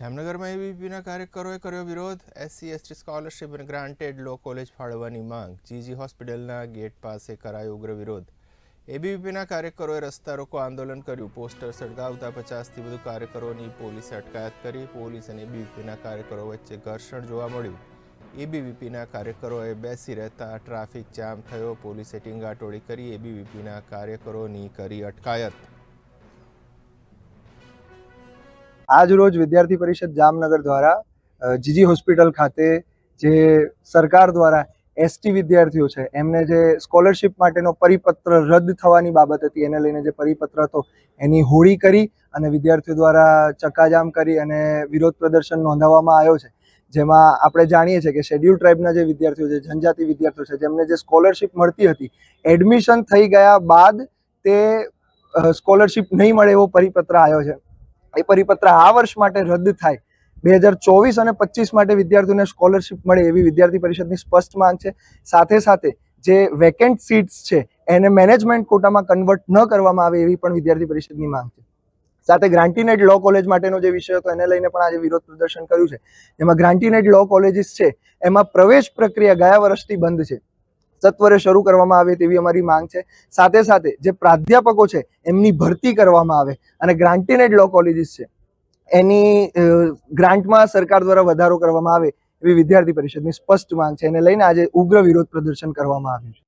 જામનગરમાં એબીપીના કાર્યકરોએ કર્યો વિરોધ. એસસી એસટી સ્કોલરશીપ અને ગ્રાન્ટેડ લો કોલેજ ફાળવવાની માંગ. જીજી હોસ્પિટલના ગેટ પાસે કરાયો ઉગ્ર વિરોધ. એબીવીપીના કાર્યકરોએ રસ્તા રોકો આંદોલન કર્યું. પોસ્ટર સળગાવતા પચાસથી વધુ કાર્યકરોની પોલીસે અટકાયત કરી. પોલીસ અને એબીવીપીના કાર્યકરો વચ્ચે ઘર્ષણ જોવા મળ્યું. એબીવીપીના કાર્યકરોએ બેસી રહેતા ટ્રાફિક જામ થયો. પોલીસે ટીંગાટોળી કરી એબીવીપીના કાર્યકરોની કરી અટકાયત. આજ રોજ વિદ્યાર્થી પરિષદ જામનગર દ્વારા જીજી હોસ્પિટલ ખાતે જે સરકાર દ્વારા એસટી વિદ્યાર્થીઓ છે, એમને જે સ્કોલરશિપ માટેનો પરિપત્ર રદ થવાની બાબત હતી, એને લઈને જે પરિપત્ર હતો, એની હોળી કરી અને વિદ્યાર્થીઓ દ્વારા ચક્કાજામ કરી અને વિરોધ પ્રદર્શન નોંધાવવામાં આવ્યો છે. જેમાં આપણે જાણીએ છીએ કે શેડ્યુલ ટ્રાઇબના જે વિદ્યાર્થીઓ છે, જનજાતિ વિદ્યાર્થીઓ છે, જેમને જે સ્કોલરશિપ મળતી હતી, એડમિશન થઈ ગયા બાદ તે સ્કોલરશિપ નહીં મળે એવો પરિપત્ર આવ્યો છે. એ પરિપત્ર આ વર્ષ માટે રદ થાય. બે હજાર ચોવીસ અને પચીસ માટે વિદ્યાર્થીઓને સ્કોલરશિપ મળે એવી વિદ્યાર્થી પરિષદની સ્પષ્ટ માંગ છે. સાથે સાથે જે વેકેન્ટ સીટ્સ છે, એને મેનેજમેન્ટ કોટામાં કન્વર્ટ ન કરવામાં આવે એવી પણ વિદ્યાર્થી પરિષદની માંગ છે. સાથે ગ્રાન્ટીનેડ લો કોલેજ માટેનો જે વિષય હતો, એને લઈને પણ આજે વિરોધ પ્રદર્શન કર્યું છે. એમાં ગ્રાન્ટીનેડ લો કોલેજીસ છે, એમાં પ્રવેશ પ્રક્રિયા ગયા વર્ષથી બંધ છે. સત્વરે શરૂ કરવામાં આવે તેવી અમારી માંગ છે. સાથે સાથે જે પ્રાધ્યાપકો છે, એમની ભરતી કરવામાં આવે અને ગ્રાન્ટીનેડ લો કોલેજીસ છે. એની ગ્રાન્ટમાં સરકાર દ્વારા વધારો કરવામાં આવે એવી વિદ્યાર્થી પરિષદની સ્પષ્ટ માંગ છે. એને લઈને આજે ઉગ્ર વિરોધ પ્રદર્શન કરવામાં આવ્યું છે.